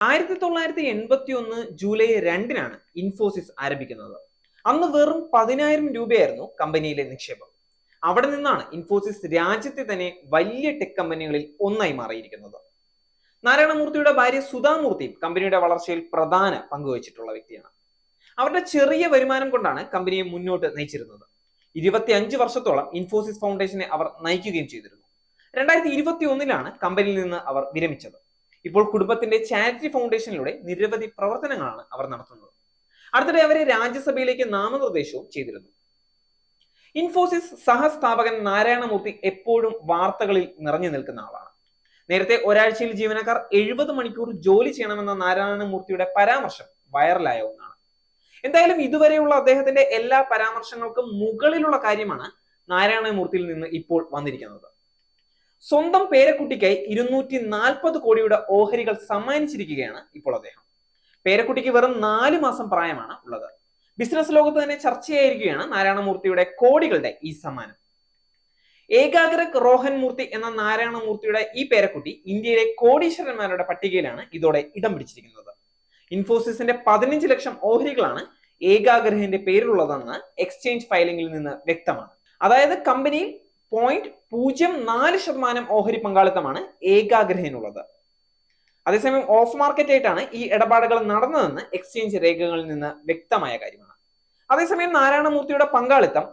ആയിരത്തി തൊള്ളായിരത്തി എൺപത്തി ഒന്ന് ജൂലൈ രണ്ടിനാണ് ഇൻഫോസിസ് ആരംഭിക്കുന്നത്. അന്ന് വെറും പതിനായിരം രൂപയായിരുന്നു കമ്പനിയിലെ നിക്ഷേപം. അവിടെ നിന്നാണ് ഇൻഫോസിസ് രാജ്യത്തെ തന്നെ വലിയ ടെക് കമ്പനികളിൽ ഒന്നായി മാറിയിരിക്കുന്നത്. നാരായണമൂർത്തിയുടെ ഭാര്യ സുധാമൂർത്തിയും കമ്പനിയുടെ വളർച്ചയിൽ പ്രധാന പങ്കുവച്ചിട്ടുള്ള വ്യക്തിയാണ്. അവരുടെ ചെറിയ വരുമാനം കൊണ്ടാണ് കമ്പനിയെ മുന്നോട്ട് നയിച്ചിരുന്നത്. ഇരുപത്തി അഞ്ച് വർഷത്തോളം ഇൻഫോസിസ് ഫൗണ്ടേഷനെ അവർ നയിക്കുകയും ചെയ്തിരുന്നു. രണ്ടായിരത്തി ഇരുപത്തി ഒന്നിലാണ് കമ്പനിയിൽ നിന്ന് അവർ വിരമിച്ചത്. ഇപ്പോൾ കുടുംബത്തിന്റെ ചാരിറ്റി ഫൗണ്ടേഷനിലൂടെ നിരവധി പ്രവർത്തനങ്ങളാണ് അവർ നടത്തുന്നത്. അടുത്തിടെ അവരെ രാജ്യസഭയിലേക്ക് നാമനിർദ്ദേശവും ചെയ്തിരുന്നു. ഇൻഫോസിസ് സഹസ്ഥാപകൻ നാരായണമൂർത്തി എപ്പോഴും വാർത്തകളിൽ നിറഞ്ഞു നിൽക്കുന്ന ആളാണ്. നേരത്തെ ഒരാഴ്ചയിൽ ജീവനക്കാർ എഴുപത് മണിക്കൂർ ജോലി ചെയ്യണമെന്ന നാരായണമൂർത്തിയുടെ പരാമർശം വൈറലായ ഒന്നാണ്. എന്തായാലും ഇതുവരെയുള്ള അദ്ദേഹത്തിന്റെ എല്ലാ പരാമർശങ്ങൾക്കും മുകളിലുള്ള കാര്യമാണ് നാരായണമൂർത്തിയിൽ നിന്ന് ഇപ്പോൾ വന്നിരിക്കുന്നത്. സ്വന്തം പേരക്കുട്ടിക്കായി ഇരുന്നൂറ്റി നാൽപ്പത് കോടിയുടെ ഓഹരികൾ സമ്മാനിച്ചിരിക്കുകയാണ് ഇപ്പോൾ അദ്ദേഹം. പേരക്കുട്ടിക്ക് വെറും നാല് മാസം പ്രായമാണ് ഉള്ളത്. ബിസിനസ് ലോകത്ത് തന്നെ ചർച്ചയായിരിക്കുകയാണ് നാരായണമൂർത്തിയുടെ കോടികളുടെ ഈ സമ്മാനം. ഏകാഗ്രക് റോഹൻ മൂർത്തി എന്ന നാരായണമൂർത്തിയുടെ ഈ പേരക്കുട്ടി ഇന്ത്യയിലെ കോടീശ്വരന്മാരുടെ പട്ടികയിലാണ് ഇതോടെ ഇടം പിടിച്ചിരിക്കുന്നത്. ഇൻഫോസിസിന്റെ പതിനഞ്ച് ലക്ഷം ഓഹരികളാണ് ഏകാഗ്രഹിന്റെ പേരിലുള്ളതെന്ന് എക്സ്ചേഞ്ച് ഫയലിംഗിൽ നിന്ന് വ്യക്തമാണ്. അതായത് കമ്പനിയിൽ പോയിന്റ് പൂജ്യം നാല് ശതമാനം ഓഹരി പങ്കാളിത്തമാണ് ഏകാഗ്രഹനുള്ളത് അതേസമയം ഓഫ് മാർക്കറ്റ് ആയിട്ടാണ് ഈ ഇടപാടുകൾ നടന്നതെന്ന് എക്സ്ചേഞ്ച് രേഖകളിൽ നിന്ന് വ്യക്തമായ കാര്യമാണ്. അതേസമയം നാരായണമൂർത്തിയുടെ പങ്കാളിത്തം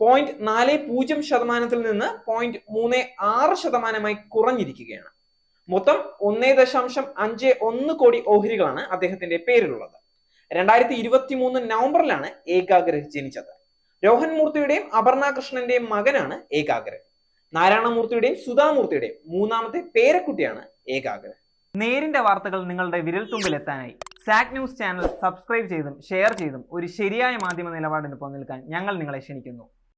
പോയിന്റ് നാല് പൂജ്യം ശതമാനത്തിൽ നിന്ന് പോയിന്റ് മൂന്ന് ആറ് ശതമാനമായി കുറഞ്ഞിരിക്കുകയാണ്. മൊത്തം ഒന്നേ ദശാംശം അഞ്ച് ഒന്ന് കോടി ഓഹരികളാണ് അദ്ദേഹത്തിന്റെ പേരിലുള്ളത്. രണ്ടായിരത്തി ഇരുപത്തി മൂന്ന് നവംബറിലാണ് ഏകാഗ്രഹ് ജനിച്ചത്. മൂർത്തിയുടെയും അപർണ കൃഷ്ണന്റെയും മകനാണ് ഏകാഗ്രൻ. നാരായണമൂർത്തിയുടെയും സുധാമൂർത്തിയുടെയും മൂന്നാമത്തെ പേരക്കുട്ടിയാണ് ഏകാഗ്രൻ. നേരിന്റെ വാർത്തകൾ നിങ്ങളുടെ വിരൽത്തുമ്പിൽ എത്താനായി സാക് ന്യൂസ് ചാനൽ സബ്സ്ക്രൈബ് ചെയ്തും ഷെയർ ചെയ്തും ഒരു ശരിയായ മാധ്യമ നിലപാടിന് നിൽക്കാൻ ഞങ്ങൾ നിങ്ങളെ ക്ഷണിക്കുന്നു.